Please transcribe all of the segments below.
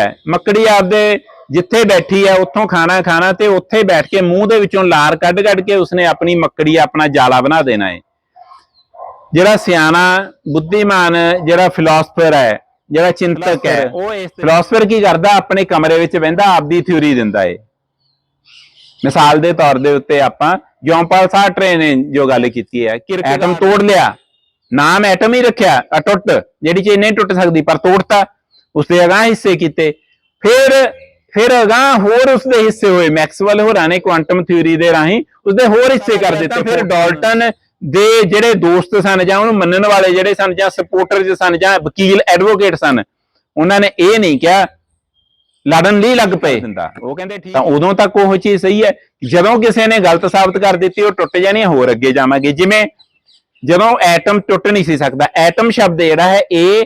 ਹੈ। ਮੱਕੜੀ ਆਪਦੇ ਜਿੱਥੇ ਬੈਠੀ ਹੈ ਉੱਥੋਂ ਖਾਣਾ ਖਾਣਾ ਤੇ ਉੱਥੇ ਬੈਠ ਕੇ ਮੂੰਹ ਦੇ ਵਿੱਚੋਂ ਲਾਰ ਕੱਢ ਕੱਢ ਕੇ ਉਸਨੇ ਆਪਣੀ ਮੱਕੜੀ ਆਪਣਾ ਜਾਲਾ ਬਣਾ ਦੇਣਾ ਹੈ। ਜਿਹੜਾ ਸਿਆਣਾ ਬੁੱਧੀਮਾਨ ਜਿਹੜਾ ਫਿਲਾਸਫਰ ਹੈ ਜਿਹੜਾ ਚਿੰਤਕ ਹੈ ਉਹ ਇਸ ਫਿਲਾਸਫਰ ਕੀ ਕਰਦਾ? ਆਪਣੇ ਕਮਰੇ ਵਿੱਚ ਬਹਿੰਦਾ ਆਪਦੀ ਥਿਊਰੀ ਦਿੰਦਾ ਏ ਮਿਸਾਲ ਦੇ ਤੌਰ ਦੇ ਉੱਤੇ ਆਪਾਂ ਜੌਨਪਾਲ ਸਾਰਟਰੇ ਨੇ ਜੋ ਗੱਲ ਕੀਤੀ ਹੈ ਕਿ ਐਟਮ ਤੋੜ ਲਿਆ। ਨਾਮ ਐਟਮ ਹੀ ਰੱਖਿਆ ਅਟੁੱਟ ਜਿਹੜੀ ਚੀਜ਼ ਨਹੀਂ ਟੁੱਟ ਸਕਦੀ ਪਰ ਤੋੜਤਾ। ਉਸਦੇ ਅਗਾਂਹ ਹਿੱਸੇ ਕੀਤੇ। ਫਿਰ ਫਿਰ ਅਗਾਂਹ ਹੋਰ ਉਸਦੇ ਹਿੱਸੇ ਹੋਏ। ਮੈਕਸਵੈਲ ਹੋਰਾਂ ਨੇ ਕੁਆਂਟਮ ਥਿਊਰੀ ਦੇ ਰਾਹੀਂ ਉਸਦੇ ਹੋਰ ਹਿੱਸੇ ਕਰ ਦਿੱਤੇ। ਫਿਰ ਡਾਲਟਨ ਦੇ ਜਿਹੜੇ ਦੋਸਤ ਸਨ ਜਾਂ ਉਹਨੂੰ ਮੰਨਣ ਵਾਲੇ ਜਿਹੜੇ ਸਨ ਜਾਂ ਸਪੋਰਟਰ ਸਨ ਜਾਂ ਵਕੀਲ ਐਡਵੋਕੇਟ ਸਨ ਉਹਨਾਂ ਨੇ ਇਹ ਨਹੀਂ ਕਿਹਾ ਲੜਨ ਲਈ ਲੱਗ ਪਏ। ਉਹ ਕਹਿੰਦੇ ਠੀਕ ਤਾਂ ਉਦੋਂ ਤੱਕ ਉਹ ਚੀਜ਼ ਸਹੀ ਹੈ। ਜਦੋਂ ਕਿਸੇ ਨੇ ਗਲਤ ਸਾਬਤ ਕਰ ਦਿੱਤੀ ਉਹ ਟੁੱਟ ਜਾਣੀ ਹੋਰ ਅੱਗੇ ਜਾਵਾਂਗੇ। ਜਿਵੇਂ ਜਦੋਂ ਐਟਮ ਟੁੱਟ ਨਹੀਂ ਸੀ ਸਕਦਾ ਐਟਮ ਸ਼ਬਦ ਜਿਹੜਾ ਹੈ A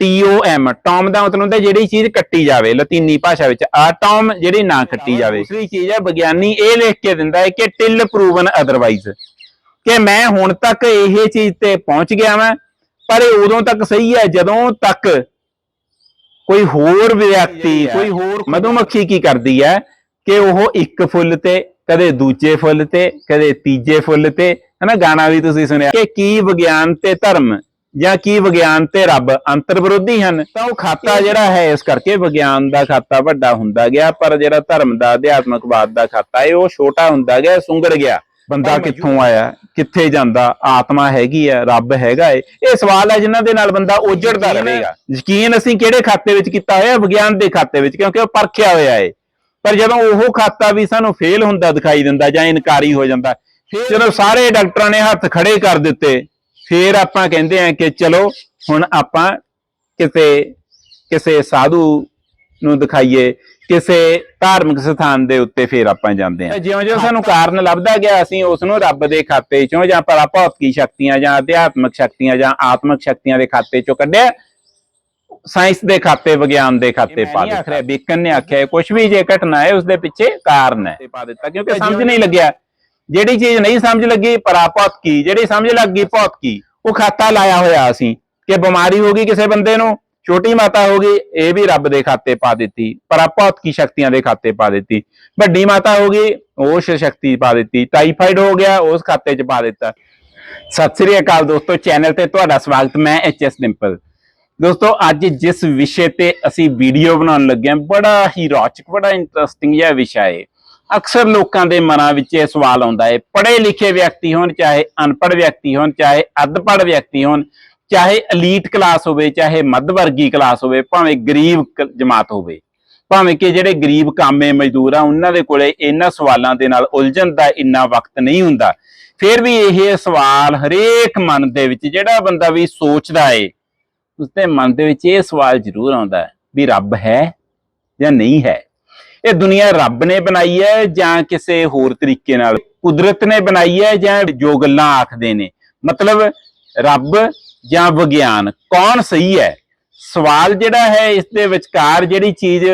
T O M Tom ਦਾ ਮਤਲਬ ਹੁੰਦਾ ਜਿਹੜੀ ਚੀਜ਼ ਕੱਟੀ ਜਾਵੇ ਲਤੀਨੀ ਭਾਸ਼ਾ ਵਿੱਚ। ਆਟਮ ਜਿਹੜੀ ਨਾ ਕੱਟੀ ਜਾਵੇ। ਦੂਸਰੀ ਚੀਜ਼ ਹੈ ਵਿਗਿਆਨੀ ਇਹ ਲਿਖ ਕੇ ਦਿੰਦਾ ਹੈ ਕਿ ਟਿਲ ਪ੍ਰੂਵਨ ਅਦਰਵਾਈਜ਼ ਕਿ ਮੈਂ ਹੁਣ ਤੱਕ ਇਹ ਚੀਜ਼ ਤੇ ਪਹੁੰਚ ਗਿਆ ਵਾਂ ਪਰ ਇਹ ਉਦੋਂ ਤੱਕ ਸਹੀ ਹੈ ਜਦੋਂ ਤੱਕ ਕੋਈ ਹੋਰ ਵਿਅਕਤੀ ਕੋਈ ਹੋਰ ਮਧੂਮੱਖੀ ਕੀ ਕਰਦੀ ਹੈ ਕਿ ਉਹ ਇੱਕ ਫੁੱਲ ਤੇ ਕਦੇ ਦੂਜੇ ਫੁੱਲ ਤੇ ਕਦੇ ਤੀਜੇ ਫੁੱਲ ਤੇ। ਹਨਾ ਗਾਣਾ ਵੀ ਤੁਸੀਂ ਸੁਣਿਆ ਕਿ ਕੀ ਵਿਗਿਆਨ ਤੇ ਧਰਮ ਜਾਂ ਕੀ ਵਿਗਿਆਨ ਤੇ ਰੱਬ ਅੰਤਰ ਵਿਰੋਧੀ ਹਨ ਤਾਂ ਉਹ ਖਾਤਾ ਜਿਹੜਾ ਹੈ ਇਸ ਕਰਕੇ ਵਿਗਿਆਨ ਦਾ ਖਾਤਾ ਵੱਡਾ ਹੁੰਦਾ ਗਿਆ ਪਰ ਜਿਹੜਾ ਧਰਮ ਦਾ ਅਧਿਆਤਮਕਵਾਦ ਦਾ ਖਾਤਾ ਹੈ ਉਹ ਛੋਟਾ ਹੁੰਦਾ ਗਿਆ ਸੁੰਗੜ ਗਿਆ। ਬੰਦਾ ਕਿੱਥੋਂ ਆਇਆ ਕਿੱਥੇ ਜਾਂਦਾ ਆਤਮਾ ਹੈਗੀ ਹੈ ਰੱਬ ਹੈਗਾ ਏ ਇਹ ਸਵਾਲ ਹੈ ਜਿਨ੍ਹਾਂ ਦੇ ਨਾਲ ਬੰਦਾ ਉਜੜਦਾ ਰਹੇਗਾ। ਯਕੀਨ ਅਸੀਂ ਕਿਹੜੇ ਖਾਤੇ ਵਿੱਚ ਕੀਤਾ ਹੋਇਆ? ਵਿਗਿਆਨ ਦੇ ਖਾਤੇ ਵਿੱਚ ਕਿਉਂਕਿ ਉਹ ਪਰਖਿਆ ਹੋਇਆ ਏ। ਪਰ ਜਦੋਂ ਉਹ ਖਾਤਾ ਵੀ ਸਾਨੂੰ ਫੇਲ ਹੁੰਦਾ ਦਿਖਾਈ ਦਿੰਦਾ ਜਾਂ ਇਨਕਾਰੀ ਹੋ ਜਾਂਦਾ ਫਿਰ ਜਦੋਂ ਸਾਰੇ ਡਾਕਟਰਾਂ ਨੇ ਹੱਥ ਖੜੇ ਕਰ ਦਿੱਤੇ ਫਿਰ ਆਪਾਂ ਕਹਿੰਦੇ ਆ ਕਿ ਚਲੋ ਹੁਣ ਆਪਾਂ ਕਿਸੇ ਕਿਸੇ ਸਾਧੂ ਨੂੰ ਦਿਖਾਈਏ ਕਿਸੇ ਧਾਰਮਿਕ ਸਥਾਨ ਦੇ ਉੱਤੇ ਫਿਰ ਆਪਾਂ ਜਾਂਦੇ ਹਾਂ। ਜਿਉਂ-ਜਿਉਂ ਸਾਨੂੰ ਕਾਰਨ ਲੱਭਦਾ ਗਿਆ ਅਸੀਂ ਉਸ ਨੂੰ ਰੱਬ ਦੇ ਖਾਤੇ ਚੋਂ ਜਾਂ ਪਰਾਭੌਤਿਕੀ ਸ਼ਕਤੀਆਂ ਜਾਂ ਅਧਿਆਤਮਿਕ ਸ਼ਕਤੀਆਂ ਜਾਂ ਆਤਮਿਕ ਸ਼ਕਤੀਆਂ ਦੇ ਖਾਤੇ ਚੋਂ ਕੱਢਿਆ ਸਾਇੰਸ ਦੇ ਖਾਤੇ ਵਿਗਿਆਨ ਦੇ ਖਾਤੇ ਪਾ ਦਿੱਤਾ ਬੇਕਨ ਨੇ ਆਖਿਆ। ਕੁਝ ਵੀ ਜੇ ਘਟਨਾ ਹੈ ਉਸ ਦੇ ਪਿੱਛੇ ਕਾਰਨ ਹੈ। ਪਾ ਦਿੱਤਾ ਕਿਉਂਕਿ ਸਮਝ ਨਹੀਂ ਲੱਗਿਆ। ਜਿਹੜੀ ਚੀਜ਼ ਨਹੀਂ ਸਮਝ ਲੱਗੀ ਪਰਾਭੌਤਿਕੀ ਜਿਹੜੀ ਸਮਝ ਲੱਗ ਗਈ ਭੌਤਿਕੀ ਉਹ ਖਾਤਾ ਲਾਇਆ ਹੋਇਆ ਅਸੀਂ ਕਿ ਬਿਮਾਰੀ ਹੋ ਗਈ ਕਿਸੇ ਬੰਦੇ ਨੂੰ, ਛੋਟੀ ਮਾਤਾ ਹੋ ਗਈ, ਇਹ ਵੀ ਰੱਬ ਦੇ ਖਾਤੇ ਪਾ ਦਿੱਤੀ ਪਰਾਭੌਤਿਕੀ ਸ਼ਕਤੀਆਂ ਦੇ ਖਾਤੇ ਪਾ ਦਿੱਤੀ, ਵੱਡੀ ਮਾਤਾ ਹੋ ਗਈ, ਉਸ ਸ਼ਕਤੀ ਪਾ ਦਿੱਤੀ ਟਾਈਫਾਈਡ ਹੋ ਗਿਆ, ਉਸ ਖਾਤੇ 'ਚ ਪਾ ਦਿੱਤਾ। ਸਤਿ ਸ੍ਰੀ ਅਕਾਲ ਦੋਸਤੋ, ਚੈਨਲ ਤੇ ਤੁਹਾਡਾ ਸਵਾਗਤ, ਮੈਂ ਐਚ ਐਸ ਡਿੰਪਲ। ਦੋਸਤੋ, ਅੱਜ ਜਿਸ ਵਿਸ਼ੇ ਤੇ ਅਸੀਂ ਵੀਡੀਓ ਬਣਾਉਣ ਲੱਗੇ ਹਾਂ, ਬੜਾ ਹੀ ਰੌਚਕ, ਬੜਾ ਇੰਟਰਸਟਿੰਗ ਜਿਹਾ ਵਿਸ਼ਾ ਹੈ। ਅਕਸਰ ਲੋਕਾਂ ਦੇ ਮਨਾਂ ਵਿੱਚ ਇਹ ਸਵਾਲ ਆਉਂਦਾ ਹੈ, ਪੜ੍ਹੇ ਲਿਖੇ ਵਿਅਕਤੀ ਹੋਣ, ਚਾਹੇ ਅਨਪੜ੍ਹ ਵਿਅਕਤੀ ਹੋਣ, ਚਾਹੇ ਅੱਧਪੜ੍ਹ ਵਿਅਕਤੀ ਹੋਣ, ਚਾਹੇ ਐਲੀਟ ਕਲਾਸ ਹੋਵੇ, ਚਾਹੇ ਮੱਧ ਵਰਗੀ ਕਲਾਸ ਹੋਵੇ, ਭਾਵੇਂ ਗਰੀਬ ਕ- ਜਮਾਤ ਹੋਵੇ। ਭਾਵੇਂ ਕਿ ਜਿਹੜੇ ਗਰੀਬ ਕਾਮੇ ਮਜ਼ਦੂਰ ਆ, ਉਹਨਾਂ ਦੇ ਕੋਲੇ ਇਹਨਾਂ ਸਵਾਲਾਂ ਦੇ ਨਾਲ ਉਲਝਣ ਦਾ ਇੰਨਾ ਵਕਤ ਨਹੀਂ ਹੁੰਦਾ। ਫਿਰ ਵੀ ਇਹ ਸਵਾਲ ਹਰੇਕ ਮਨ ਦੇ ਵਿੱਚ, ਜਿਹੜਾ ਬੰਦਾ ਵੀ ਸੋਚਦਾ ਏ, ਉਸਦੇ ਮਨ ਦੇ ਵਿੱਚ ਇਹ ਸਵਾਲ ਜ਼ਰੂਰ ਆਉਂਦਾ ਵੀ ਰੱਬ ਹੈ ਜਾਂ ਨਹੀਂ ਹੈ? ਇਹ ਦੁਨੀਆ ਰੱਬ ਨੇ ਬਣਾਈ ਹੈ ਜਾਂ ਕਿਸੇ ਹੋਰ ਤਰੀਕੇ ਨਾਲ? ਕੁਦਰਤ ਨੇ ਬਣਾਈ ਹੈ ਜਾਂ ਜੋ ਗੱਲਾਂ ਆਖਦੇ ਨੇ? ਮਤਲਬ ਰੱਬ ਜਾਂ ਵਿਗਿਆਨ, ਕੌਣ ਸਹੀ ਹੈ? ਸਵਾਲ ਜਿਹੜਾ ਹੈ ਇਸ ਦੇ ਵਿਚਕਾਰ ਜਿਹੜੀ ਚੀਜ਼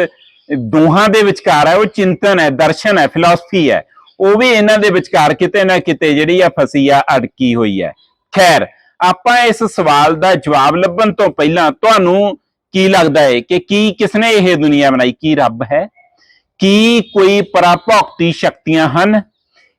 ਦੋਹਾਂ ਦੇ ਵਿਚਕਾਰ ਹੈ, ਉਹ ਚਿੰਤਨ ਹੈ, ਦਰਸ਼ਨ ਹੈ ਫਿਲਾਸਫੀ ਹੈ। ਉਹ ਵੀ ਇਹਨਾਂ ਦੇ ਵਿਚਕਾਰ ਕਿਤੇ ਨਾ ਕਿਤੇ ਜਿਹੜੀ ਆ ਫਸੀ ਆ ਅੜਕੀ ਹੋਈ ਹੈ। ਖੈਰ, ਆਪਾਂ ਇਸ ਸਵਾਲ ਦਾ ਜਵਾਬ ਲੱਭਣ ਤੋਂ ਪਹਿਲਾਂ ਤੁਹਾਨੂੰ ਕੀ ਲੱਗਦਾ ਹੈ ਕਿ ਕੀ ਕਿਸਨੇ ਇਹ ਦੁਨੀਆ ਬਣਾਈ? ਕੀ ਰੱਬ ਹੈ? ਕੀ ਕੋਈ ਪਰਾਭੌਕਤੀ ਸ਼ਕਤੀਆਂ ਹਨ?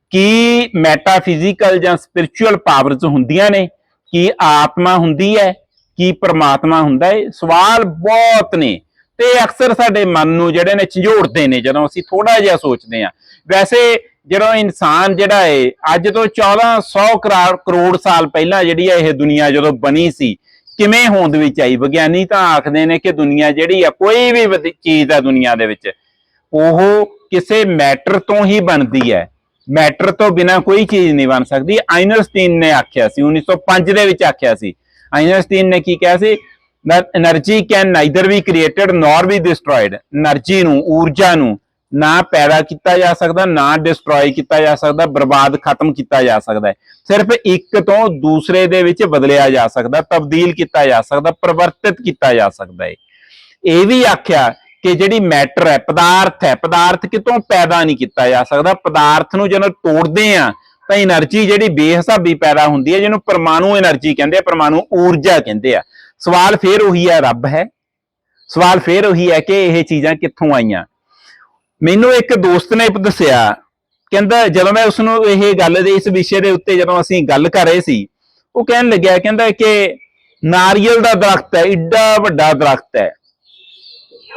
ਕੀ ਮੈਟਾਫਿਜ਼ੀਕਲ ਜਾਂ ਸਪਿਰਚੁਅਲ ਪਾਵਰਸ ਹੁੰਦੀਆਂ ਨੇ? ਕੀ ਆਤਮਾ ਹੁੰਦੀ ਹੈ? ਕੀ ਪਰਮਾਤਮਾ ਹੁੰਦਾ ਹੈ? ਸਵਾਲ ਬਹੁਤ ਨੇ। ਤੇ ਅਕਸਰ ਸਾਡੇ ਮਨ ਨੂੰ ਜਿਹੜੇ ਨੇ ਝੰਜੋੜਦੇ ਨੇ, ਜਦੋਂ ਅਸੀਂ ਥੋੜਾ ਜਿਹਾ ਸੋਚਦੇ ਹਾਂ। ਵੈਸੇ ਜਦੋਂ ਇਨਸਾਨ ਜਿਹੜਾ ਹੈ ਅੱਜ ਤੋਂ 1400 ਕਰੋੜ ਕਰੋੜ ਸਾਲ ਪਹਿਲਾਂ ਜਿਹੜੀ ਹੈ ਇਹ ਦੁਨੀਆ ਜਦੋਂ ਬਣੀ ਸੀ, ਕਿਵੇਂ ਹੋਂਦ ਵਿੱਚ ਆਈ? ਵਿਗਿਆਨੀ ਤਾਂ ਆਖਦੇ ਨੇ ਕਿ ਦੁਨੀਆ ਜਿਹੜੀ ਆ ਕੋਈ ਵੀ ਚੀਜ਼ ਆ ਦੁਨੀਆ ਦੇ ਵਿੱਚ ਉਹ ਕਿਸੇ ਮੈਟਰ ਤੋਂ ਹੀ ਬਣਦੀ ਹੈ। ਮੈਟਰ ਤੋਂ ਬਿਨਾ ਕੋਈ ਚੀਜ਼ ਨਹੀਂ ਬਣ ਸਕਦੀ। ਆਇਨਸਟਾਈਨ ਨੇ ਆਖਿਆ ਸੀ 1905 ਦੇ ਵਿੱਚ ਆਖਿਆ ਸੀ। ਆਇਨਸਟਾਈਨ ਨੇ ਕੀ ਕਿਹਾ ਸੀ? Energy can neither be created nor be destroyed energy ਨੂੰ, ਊਰਜਾ ਨੂੰ ਨਾ ਪੈਦਾ ਕੀਤਾ ਜਾ ਸਕਦਾ, ਨਾ ਡਿਸਟਰੋਏ ਕੀਤਾ ਜਾ ਸਕਦਾ, ਬਰਬਾਦ ਖਤਮ ਕੀਤਾ ਜਾ ਸਕਦਾ ਸਿਰਫ ਇੱਕ ਤੋਂ ਦੂਸਰੇ ਦੇ ਵਿੱਚ ਬਦਲਿਆ ਜਾ ਸਕਦਾ, ਤਬਦੀਲ ਕੀਤਾ ਜਾ ਸਕਦਾ, ਪਰਿਵਰਤਿਤ ਕੀਤਾ ਜਾ ਸਕਦਾ ਹੈ। ਇਹ ਵੀ ਆਖਿਆ ਕਿ ਜਿਹੜੀ ਮੈਟਰ ਹੈ, ਪਦਾਰਥ ਹੈ, ਪਦਾਰਥ ਕਿਤੋਂ ਪੈਦਾ ਨਹੀਂ ਕੀਤਾ ਜਾ ਸਕਦਾ। ਪਦਾਰਥ ਨੂੰ ਜਦੋਂ ਤੋੜਦੇ ਆ, ਤਾਂ એનર્ਜੀ ਜਿਹੜੀ ਬੇਹਿਸਾਬੀ ਪੈਦਾ ਹੁੰਦੀ ਹੈ, ਜਿਹਨੂੰ ਪਰਮਾਣੂ એનર્ਜੀ ਕਹਿੰਦੇ ਆ, ਪਰਮਾਣੂ ਊਰਜਾ ਕਹਿੰਦੇ ਆ। ਸਵਾਲ ਫੇਰ ਉਹੀ ਹੈ, ਰੱਬ ਹੈ। ਸਵਾਲ ਫੇਰ ਉਹੀ ਹੈ ਕਿ ਇਹ ਚੀਜ਼ਾਂ ਕਿੱਥੋਂ ਆਈਆਂ। ਮੈਨੂੰ ਇੱਕ ਦੋਸਤ ਨੇ ਦੱਸਿਆ, ਕਹਿੰਦਾ ਜਦੋਂ ਮੈਂ ਉਸ ਨੂੰ ਇਹ ਗੱਲ ਦੇ, ਇਸ ਵਿਸ਼ੇ ਦੇ ਉੱਤੇ ਜਦੋਂ ਅਸੀਂ ਗੱਲ ਕਰ ਰਹੇ ਸੀ, ਉਹ ਕਹਿਣ ਲੱਗਿਆ, ਕਹਿੰਦਾ ਕਿ ਨਾਰੀਅਲ ਦਾ ਦਰਖਤ ਹੈ ਇੱਡਾ ਵੱਡਾ ਦਰਖਤ ਹੈ।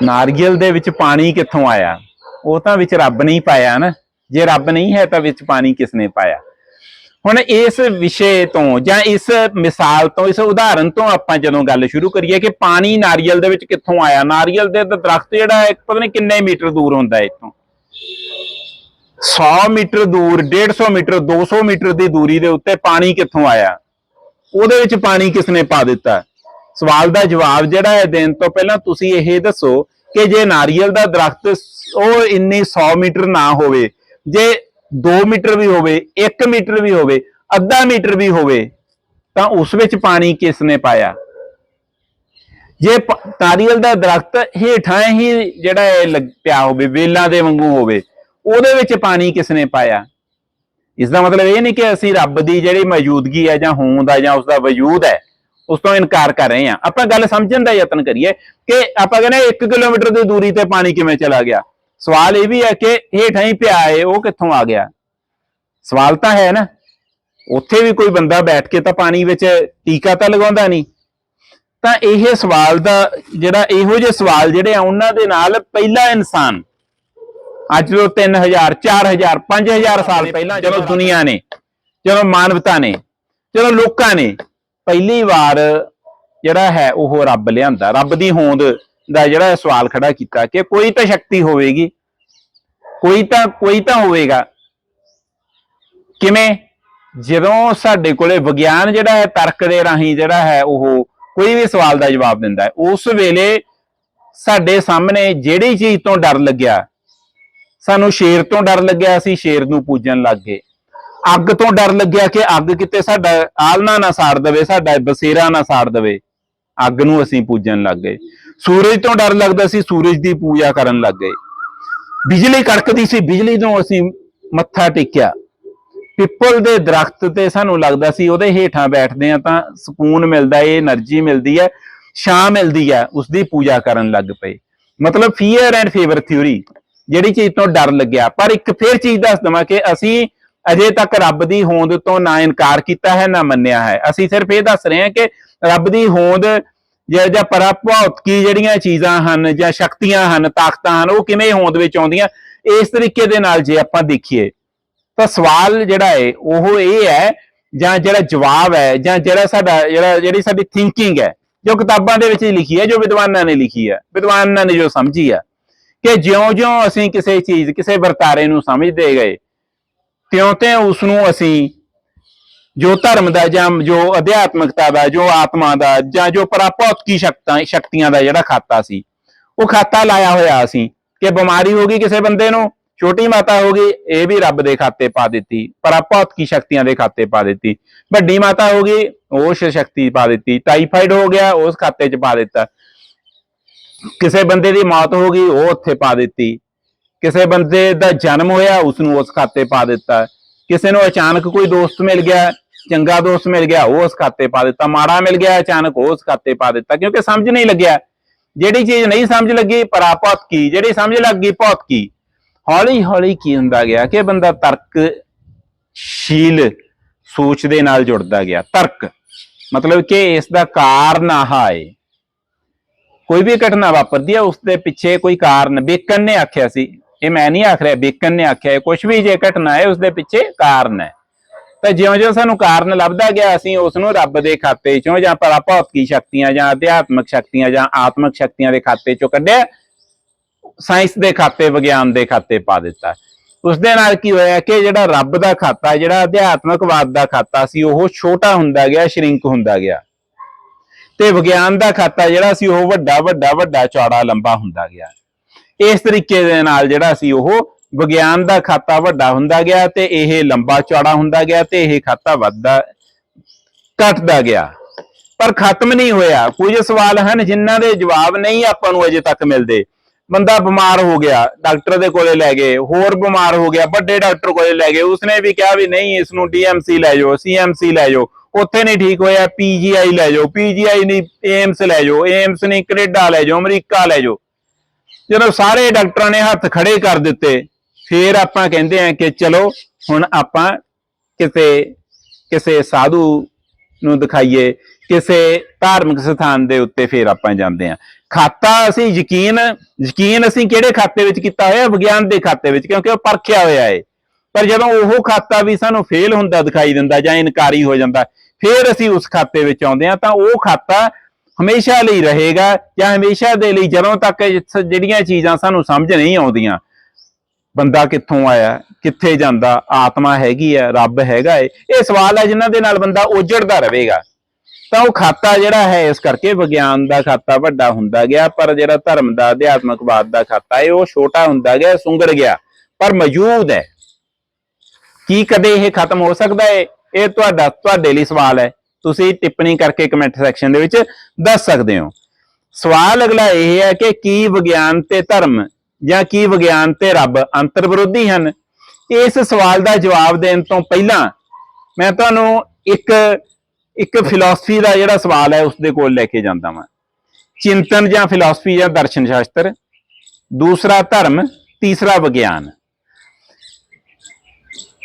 ਨਾਰੀਅਲ ਦੇ ਵਿੱਚ ਪਾਣੀ ਕਿੱਥੋਂ ਆਇਆ? ਉਹ ਤਾਂ ਵਿੱਚ ਰੱਬ ਨਹੀਂ ਹੀ ਪਾਇਆ ਨਾ। ਜੇ ਰੱਬ ਨਹੀਂ ਹੈ ਤਾਂ ਵਿੱਚ ਪਾਣੀ ਕਿਸ ਨੇ ਪਾਇਆ? ਹੁਣ ਇਸ ਵਿਸ਼ੇ ਤੋਂ ਜਾਂ ਇਸ ਮਿਸਾਲ ਤੋਂ, ਇਸ ਉਦਾਹਰਨ ਤੋਂ ਆਪਾਂ ਜਦੋਂ ਗੱਲ ਸ਼ੁਰੂ ਕਰੀਏ ਕਿ ਪਾਣੀ ਨਾਰੀਅਲ ਦੇ ਵਿੱਚ ਕਿੱਥੋਂ ਆਇਆ? ਨਾਰੀਅਲ ਦੇ ਦਰਖਤ ਜਿਹੜਾ ਹੈ, ਪਤਾ ਨਹੀਂ ਕਿੰਨੇ ਮੀਟਰ ਦੂਰ ਹੁੰਦਾ ਹੈ ਇੱਥੋਂ। 100 ਮੀਟਰ ਦੂਰ 150 ਮੀਟਰ 200 ਮੀਟਰ ਦੀ ਦੂਰੀ ਦੇ ਉੱਤੇ ਪਾਣੀ ਕਿੱਥੋਂ ਆਇਆ? ਉਹਦੇ ਵਿੱਚ ਪਾਣੀ ਕਿਸ ਨੇ ਪਾ ਦਿੱਤਾ? ਸਵਾਲ ਦਾ ਜਵਾਬ ਜਿਹੜਾ ਹੈ ਦੇਣ ਤੋਂ ਪਹਿਲਾਂ ਤੁਸੀਂ ਇਹ ਦੱਸੋ ਕਿ ਜੇ ਨਾਰੀਅਲ ਦਾ ਦਰਖਤ ਉਹ ਇੰਨੀ 100 ਮੀਟਰ ਨਾ ਹੋਵੇ, ਜੇ 2 ਮੀਟਰ ਵੀ ਹੋਵੇ 1 ਮੀਟਰ ਵੀ ਹੋਵੇ, ਅੱਧਾ ਮੀਟਰ ਵੀ ਹੋਵੇ, ਤਾਂ ਉਸ ਵਿੱਚ ਪਾਣੀ ਕਿਸ ਨੇ ਪਾਇਆ? ਜੇ ਪ- ਨਾਰੀਅਲ ਦਾ ਦਰਖਤ ਹੇਠਾਂ ਹੀ ਜਿਹੜਾ ਹੈ ਲੱਗ, ਪਿਆ ਹੋਵੇ, ਵੇਲਾਂ ਦੇ ਵਾਂਗੂ ਹੋਵੇ, ਉਹਦੇ ਵਿੱਚ ਪਾਣੀ ਕਿਸ ਨੇ ਪਾਇਆ? ਇਸ ਦਾ ਮਤਲਬ ਇਹ ਨਹੀਂ ਕਿ ਅਸੀਂ ਰੱਬ ਦੀ ਜਿਹੜੀ ਮੌਜੂਦਗੀ ਹੈ ਜਾਂ ਹੋਂਦ ਹੈ ਜਾਂ ਉਸ ਦਾ ਵਜੂਦ ਹੈ ਉਸ ਤੋਂ ਇਨਕਾਰ ਕਰ ਰਹੇ ਹਾਂ। ਆਪਾਂ ਗੱਲ ਸਮਝਣ ਦਾ ਯਤਨ ਕਰੀਏ ਕਿ ਆਪਾਂ ਕਹਿੰਦੇ 1 ਕਿਲੋਮੀਟਰ ਦੀ ਦੂਰੀ ਤੇ ਪਾਣੀ ਕਿਵੇਂ ਚਲਾ ਗਿਆ। ਸਵਾਲ ਇਹ ਵੀ ਹੈ ਕਿ ਹੇਠਾਂ ਹੀ ਪਿਆ ਹੈ ਉਹ ਕਿੱਥੋਂ ਆ ਗਿਆ? ਸਵਾਲ ਤਾਂ ਹੈ ਨਾ। ਉੱਥੇ ਵੀ ਕੋਈ ਬੰਦਾ ਬੈਠ ਕੇ ਤਾਂ ਪਾਣੀ ਵਿੱਚ ਟੀਕਾ ਤਾਂ ਲਗਾਉਂਦਾ ਨਹੀਂ। ਤਾਂ ਇਹ ਸਵਾਲ ਦਾ ਜਿਹੜਾ ਇਹੋ ਜਿਹੇ ਸਵਾਲ ਜਿਹੜੇ ਆ ਉਹਨਾਂ ਦੇ ਨਾਲ ਪਹਿਲਾ ਇਨਸਾਨ ਅੱਜ ਤੋਂ 3000 4000 5000 ਸਾਲ ਪਹਿਲਾਂ ਜਦੋਂ ਦੁਨੀਆ ਨੇ ਜਦੋਂ ਮਾਨਵਤਾ ਨੇ ਜਦੋਂ ਲੋਕਾਂ ਨੇ ਪਹਿਲੀ ਵਾਰ ਜਿਹੜਾ ਹੈ ਉਹ ਰੱਬ ਲਿਆਂਦਾ। ਰੱਬ ਦੀ ਹੋਂਦ ਦਾ ਜਿਹੜਾ ਸਵਾਲ ਖੜਾ ਕੀਤਾ ਕਿ ਕੋਈ ਤਾਂ ਸ਼ਕਤੀ ਹੋਵੇਗੀ, ਕੋਈ ਤਾਂ ਕੋਈ ਤਾਂ ਹੋਵੇਗਾ। ਕਿਵੇਂ? ਜਦੋਂ ਸਾਡੇ ਕੋਲੇ ਵਿਗਿਆਨ ਜਿਹੜਾ ਹੈ, ਤਰਕ ਦੇ ਰਾਹੀਂ ਜਿਹੜਾ ਹੈ ਉਹ ਕੋਈ ਵੀ ਸਵਾਲ ਦਾ ਜਵਾਬ ਦਿੰਦਾ ਹੈ, ਉਸ ਵੇਲੇ ਸਾਡੇ ਸਾਹਮਣੇ ਜਿਹੜੀ ਚੀਜ਼ ਤੋਂ ਡਰ ਲੱਗਿਆ, ਸਾਨੂੰ ਸ਼ੇਰ ਤੋਂ ਡਰ ਲੱਗਿਆ ਅਸੀਂ ਸ਼ੇਰ ਨੂੰ ਪੂਜਣ ਲੱਗ ਗਏ। ਅੱਗ ਤੋਂ ਡਰ ਲੱਗਿਆ ਕਿ ਅੱਗ ਕਿਤੇ ਸਾਡਾ ਆਲਣਾ ਨਾ ਸਾੜ ਦੇਵੇ, ਸਾਡਾ ਬਸੇਰਾ ਨਾ ਸਾੜ ਦੇਵੇ। ਅੱਗ ਨੂੰ ਅਸੀਂ ਪੂਜਣ ਲੱਗ ਗਏ। ਸੂਰਜ ਤੋਂ ਡਰ ਲੱਗਦਾ ਸੀ, ਸੂਰਜ ਦੀ ਪੂਜਾ ਕਰਨ ਲੱਗ ਗਏ। ਬਿਜਲੀ ਕੜਕਦੀ ਸੀ, ਬਿਜਲੀ ਤੋਂ ਅਸੀਂ ਮੱਥਾ ਟੇਕਿਆ। ਪਿੱਪਲ ਦੇ ਦਰਖਤ ਤੇ ਸਾਨੂੰ ਲੱਗਦਾ ਸੀ ਉਹਦੇ ਹੇਠਾਂ ਬੈਠਦੇ ਆ ਤਾਂ ਸਕੂਨ ਮਿਲਦਾ ਏ એનર્ਜੀ ਮਿਲਦੀ ਹੈ ਸ਼ਾਂ ਮਿਲਦੀ ਹੈ ਉਸ ਦੀ ਪੂਜਾ ਕਰਨ ਲੱਗ ਪਏ। ਮਤਲਬ ਫੀਅਰ ਐਂਡ ਫੇਵਰ ਥਿਉਰੀ ਜਿਹੜੀ ਚੀਜ਼ ਤੋਂ ਡਰ ਲੱਗਿਆ। ਪਰ ਇੱਕ ਫੇਰ ਚੀਜ਼ ਦੱਸ ਦਵਾਂ ਕਿ ਅਸੀਂ ਅਜੇ ਤੱਕ ਰੱਬ ਦੀ ਹੋਂਦ ਤੋਂ ਨਾ ਇਨਕਾਰ ਕੀਤਾ ਹੈ, ਨਾ ਮੰਨਿਆ ਹੈ। ਅਸੀਂ ਸਿਰਫ ਇਹ ਦੱਸ ਰਹੇ ਹਾਂ ਕਿ ਰੱਬ ਦੀ ਹੋਂਦ ਜਾਂ ਜਾਂ ਪਰਾਭੌਤਿਕੀ ਜਿਹੜੀਆਂ ਚੀਜ਼ਾਂ ਹਨ ਜਾਂ ਸ਼ਕਤੀਆਂ ਹਨ, ਤਾਕਤਾਂ ਹਨ, ਉਹ ਕਿਵੇਂ ਹੋਂਦ ਵਿੱਚ ਆਉਂਦੀਆਂ, ਇਸ ਤਰੀਕੇ ਦੇ ਨਾਲ ਜੇ ਆਪਾਂ ਦੇਖੀਏ, ਤਾਂ ਸਵਾਲ ਜਿਹੜਾ ਹੈ, ਉਹ ਇਹ ਹੈ ਜਾਂ ਜਿਹੜਾ ਜਵਾਬ ਹੈ ਜਾਂ ਜਿਹੜਾ ਸਾਡਾ, ਜਿਹੜਾ, ਜਿਹੜੀ ਸਾਡੀ ਥਿੰਕਿੰਗ ਹੈ, ਜੋ ਕਿਤਾਬਾਂ ਦੇ ਵਿੱਚ ਲਿਖੀ ਹੈ, ਜੋ ਵਿਦਵਾਨਾਂ ਨੇ ਲਿਖੀ ਹੈ, ਵਿਦਵਾਨਾਂ ਨੇ ਜੋ ਸਮਝੀ ਹੈ, ਕਿ ਜਿਉਂ-ਜਿਉਂ ਅਸੀਂ ਕਿਸੇ ਚੀਜ਼, ਕਿਸੇ ਵਰਤਾਰੇ ਨੂੰ ਸਮਝਦੇ ਗਏ ਤਿਉਂ ਤੇ ਉਸ ਨੂੰ ਅਸੀਂ ਜੋ ਧਰਮ ਦਾ ਜਾਂ ਜੋ ਅਧਿਆਤਮਕਤਾ ਦਾ, ਜੋ ਆਤਮਾ ਦਾ ਜਾਂ ਜੋ ਪਰਾਭੌਤਿਕੀ ਸ਼ਕਤਾਂ, ਸ਼ਕਤੀਆਂ ਦਾ ਜਿਹੜਾ ਖਾਤਾ ਸੀ, ਉਹ ਖਾਤਾ ਲਾਇਆ ਹੋਇਆ ਸੀ ਕਿ ਬਿਮਾਰੀ ਹੋ ਗਈ ਕਿਸੇ ਬੰਦੇ ਨੂੰ, ਛੋਟੀ ਮਾਤਾ ਹੋ ਗਈ, ਇਹ ਵੀ ਰੱਬ ਦੇ ਖਾਤੇ ਪਾ ਦਿੱਤੀ ਪਰਾਭੌਤਿਕੀ ਸ਼ਕਤੀਆਂ ਦੇ ਖਾਤੇ ਪਾ ਦਿੱਤੀ, ਵੱਡੀ ਮਾਤਾ ਹੋ ਗਈ, ਉਸ ਸ਼ਕਤੀ ਪਾ ਦਿੱਤੀ ਟਾਈਫਾਈਡ ਹੋ ਗਿਆ, ਉਸ ਖਾਤੇ 'ਚ ਪਾ ਦਿੱਤਾ, ਕਿਸੇ ਬੰਦੇ ਦੀ ਮੌਤ ਹੋ ਗਈ, ਉਹ ਉੱਥੇ ਪਾ ਦਿੱਤੀ ਕਿਸੇ ਬੰਦੇ ਦਾ ਜਨਮ ਹੋਇਆ ਉਸ ਨੂੰ ਉਸ ਖਾਤੇ ਪਾ ਦਿੱਤਾ। ਕਿਸੇ ਨੂੰ ਅਚਾਨਕ ਕੋਈ ਦੋਸਤ ਮਿਲ ਗਿਆ, ਚੰਗਾ ਦੋਸਤ ਮਿਲ ਗਿਆ, ਉਹ ਉਸ ਖਾਤੇ ਪਾ ਦਿੱਤਾ। ਮਾੜਾ ਮਿਲ ਗਿਆ, ਅਚਾਨਕ ਉਹ ਉਸ ਖਾਤੇ ਪਾ ਦਿੱਤਾ, ਕਿਉਂਕਿ ਸਮਝ ਨਹੀਂ ਲੱਗਿਆ। ਜਿਹੜੀ ਚੀਜ਼ ਨਹੀਂ ਸਮਝ ਲੱਗੀ ਪਰਾਪਤ ਕੀ? ਜਿਹੜੀ ਸਮਝ ਲੱਗ ਗਈ, ਭੌਤ ਕੀ? ਹੌਲੀ ਹੌਲੀ ਕੀ ਹੁੰਦਾ ਗਿਆ ਕਿ ਬੰਦਾ ਤਰਕਸ਼ੀਲ ਸੋਚ ਦੇ ਨਾਲ ਜੁੜਦਾ ਗਿਆ। ਤਰਕ ਮਤਲਬ ਕਿ ਇਸ ਦਾ ਕਾਰਨ ਆਹ ਹੈ। ਕੋਈ ਵੀ ਘਟਨਾ ਵਾਪਰਦੀ ਹੈ ਉਸ ਦੇ ਪਿੱਛੇ ਕੋਈ ਕਾਰਨ, ਬੇਕਨ ਨੇ ਆਖਿਆ ਸੀ ਇਹ ਮੈਂ ਨਹੀਂ ਆਖ ਰਿਹਾ, ਬੇਕਨ ਨੇ ਆਖਿਆ ਕੁਝ ਵੀ ਜੇ ਘਟਨਾ ਹੈ ਉਸ ਦੇ ਪਿੱਛੇ ਕਾਰਨ ਹੈ। ਤਾਂ ਜਿਉਂ-ਜਿਉਂ ਸਾਨੂੰ ਕਾਰਨ ਲੱਭਦਾ ਗਿਆ, ਅਸੀਂ ਉਸ ਨੂੰ ਰੱਬ ਦੇ ਖਾਤੇ ਚੋਂ ਜਾਂ ਪਰਾਭੌਤਿਕੀ ਸ਼ਕਤੀਆਂ ਜਾਂ ਅਧਿਆਤਮਿਕ ਸ਼ਕਤੀਆਂ ਜਾਂ ਆਤਮਿਕ ਸ਼ਕਤੀਆਂ ਦੇ ਖਾਤੇ ਚੋਂ ਕੱਢਿਆ, ਸਾਇੰਸ ਦੇ ਖਾਤੇ, ਵਿਗਿਆਨ ਦੇ ਖਾਤੇ ਪਾ ਦਿੱਤਾ। ਉਸ ਦੇ ਨਾਲ ਕੀ ਹੋਇਆ ਕਿ ਜਿਹੜਾ ਰੱਬ ਦਾ ਖਾਤਾ, ਜਿਹੜਾ ਅਧਿਆਤਮਿਕਵਾਦ ਦਾ ਖਾਤਾ ਸੀ, ਉਹ ਛੋਟਾ ਹੁੰਦਾ ਗਿਆ, ਸ਼ਰਿੰਕ ਹੁੰਦਾ ਗਿਆ। ਤੇ ਵਿਗਿਆਨ ਦਾ ਖਾਤਾ ਜਿਹੜਾ ਸੀ, ਉਹ ਵੱਡਾ ਵੱਡਾ ਵੱਡਾ ਚੌੜਾ ਲੰਬਾ ਹੁੰਦਾ ਗਿਆ। ਇਸ ਤਰੀਕੇ ਦੇ ਨਾਲ ਜਿਹੜਾ ਸੀ ਉਹ ਵਿਗਿਆਨ ਦਾ ਖਾਤਾ ਵੱਡਾ ਹੁੰਦਾ ਗਿਆ ਤੇ ਇਹ ਲੰਬਾ ਚੌੜਾ ਹੁੰਦਾ ਗਿਆ ਤੇ ਇਹ ਖਾਤਾ ਵੱਧਦਾ, ਘਟਦਾ ਗਿਆ। ਪਰ ਖਤਮ ਨਹੀਂ ਹੋਇਆ। ਕੁਝ ਸਵਾਲ ਹਨ ਜਿਨ੍ਹਾਂ ਦੇ ਜਵਾਬ ਨਹੀਂ ਆਪਾਂ ਨੂੰ ਅਜੇ ਤੱਕ ਮਿਲਦੇ। ਬੰਦਾ ਬਿਮਾਰ ਹੋ ਗਿਆ, ਡਾਕਟਰ ਦੇ ਕੋਲੇ ਲੈ ਗਏ, ਹੋਰ ਬਿਮਾਰ ਹੋ ਗਿਆ, ਵੱਡੇ ਡਾਕਟਰ ਕੋਲੇ ਲੈ ਗਏ, ਉਸਨੇ ਵੀ ਕਿਹਾ ਵੀ ਨਹੀਂ, ਇਸ ਨੂੰ ਡੀਐਮਸੀ ਲੈ ਜਾਓ ਸੀਐਮਸੀ ਲੈ ਜਾਓ। ਉੱਥੇ ਨਹੀਂ ਠੀਕ ਹੋਇਆ ਪੀਜੀਆਈ ਲੈ ਜਾਓ ਪੀਜੀਆਈ ਨਹੀਂ, ਏਮਸ ਲੈ ਜਾਓ, ਏਮਸ ਨਹੀਂ, ਕੈਨੇਡਾ ਲੈ ਜਾਓ, ਅਮਰੀਕਾ ਲੈ ਜਾਓ। ਜਦੋਂ ਸਾਰੇ ਡਾਕਟਰਾਂ ਨੇ ਹੱਥ ਖੜੇ ਕਰ ਦਿੱਤੇ, ਫਿਰ ਆਪਾਂ ਕਹਿੰਦੇ ਆ ਕਿ ਚਲੋ, ਹੁਣ ਆਪਾਂ ਕਿਸੇ ਕਿਸੇ ਸਾਧੂ ਨੂੰ ਦਿਖਾਈਏ, ਕਿਸੇ ਧਾਰਮਿਕ ਸਥਾਨ ਦੇ ਉੱਤੇ ਫਿਰ ਆਪਾਂ ਜਾਂਦੇ ਆ ਖਾਤਾ ਅਸੀਂ ਯਕੀਨ ਯਕੀਨ ਅਸੀਂ ਕਿਹੜੇ ਖਾਤੇ ਵਿੱਚ ਕੀਤਾ ਹੋਇਆ? ਵਿਗਿਆਨ ਦੇ ਖਾਤੇ ਵਿੱਚ, ਕਿਉਂਕਿ ਉਹ ਪਰਖਿਆ ਹੋਇਆ ਹੈ ਪਰ ਜਦੋਂ ਉਹ ਖਾਤਾ ਵੀ ਸਾਨੂੰ ਫੇਲ ਹੁੰਦਾ, ਦਿਖਾਈ ਦਿੰਦਾ ਜਾਂ ਇਨਕਾਰੀ ਹੋ ਜਾਂਦਾ, ਫਿਰ ਅਸੀਂ ਉਸ ਖਾਤੇ ਵਿੱਚ ਆਉਂਦੇ ਆ ਤਾਂ ਉਹ ਖਾਤਾ ਹਮੇਸ਼ਾ ਲਈ ਰਹੇਗਾ ਜਾਂ ਹਮੇਸ਼ਾ ਦੇ ਲਈ ਜਦੋਂ ਤੱਕ ਜਿਹੜੀਆਂ ਚੀਜ਼ਾਂ ਸਾਨੂੰ ਸਮਝ ਨਹੀਂ ਆਉਂਦੀਆਂ। ਬੰਦਾ ਕਿੱਥੋਂ ਆਇਆ, ਕਿੱਥੇ ਜਾਂਦਾ, ਆਤਮਾ ਹੈਗੀ ਆ ਰੱਬ ਹੈਗਾ ਏ। ਇਹ ਸਵਾਲ ਹੈ ਜਿਨ੍ਹਾਂ ਦੇ ਨਾਲ ਬੰਦਾ ਉਜੜਦਾ ਰਹੇਗਾ। ਤਾਂ ਉਹ ਖਾਤਾ ਜਿਹੜਾ ਹੈ, ਇਸ ਕਰਕੇ ਵਿਗਿਆਨ ਦਾ ਖਾਤਾ ਵੱਡਾ ਹੁੰਦਾ ਗਿਆ, ਪਰ ਜਿਹੜਾ ਧਰਮ ਦਾ, ਅਧਿਆਤਮਕਵਾਦ ਦਾ ਖਾਤਾ ਹੈ ਉਹ ਛੋਟਾ ਹੁੰਦਾ ਗਿਆ, ਸੁੰਗੜ ਗਿਆ, ਪਰ ਮੌਜੂਦ ਹੈ। ਕੀ ਕਦੇ ਇਹ ਖਤਮ ਹੋ ਸਕਦਾ ਹੈ ਇਹ ਤੁਹਾਡਾ, ਤੁਹਾਡੇ ਲਈ ਸਵਾਲ ਹੈ। ਤੁਸੀਂ ਟਿੱਪਣੀ ਕਰਕੇ ਕਮੈਂਟ ਸੈਕਸ਼ਨ ਦੇ ਵਿੱਚ ਦੱਸ ਸਕਦੇ ਹੋ। ਸਵਾਲ ਅਗਲਾ ਇਹ ਹੈ ਕਿ ਕੀ ਵਿਗਿਆਨ ਤੇ ਧਰਮ ਜਾਂ ਕੀ ਵਿਗਿਆਨ ਤੇ ਰੱਬ ਅੰਤਰ ਵਿਰੋਧੀ ਹਨ? ਇਸ ਸਵਾਲ ਦਾ ਜਵਾਬ ਦੇਣ ਤੋਂ ਪਹਿਲਾਂ ਮੈਂ ਤੁਹਾਨੂੰ ਇੱਕ ਇੱਕ ਫਿਲਾਸਫੀ ਦਾ ਜਿਹੜਾ ਸਵਾਲ ਹੈ ਉਸ ਦੇ ਕੋਲ ਲੈ ਕੇ ਜਾਂਦਾ ਹਾਂ ਚਿੰਤਨ ਜਾਂ ਫਿਲਾਸਫੀ ਜਾਂ ਦਰਸ਼ਨ ਸ਼ਾਸਤਰ। ਦੂਸਰਾ ਧਰਮ, ਤੀਸਰਾ ਵਿਗਿਆਨ।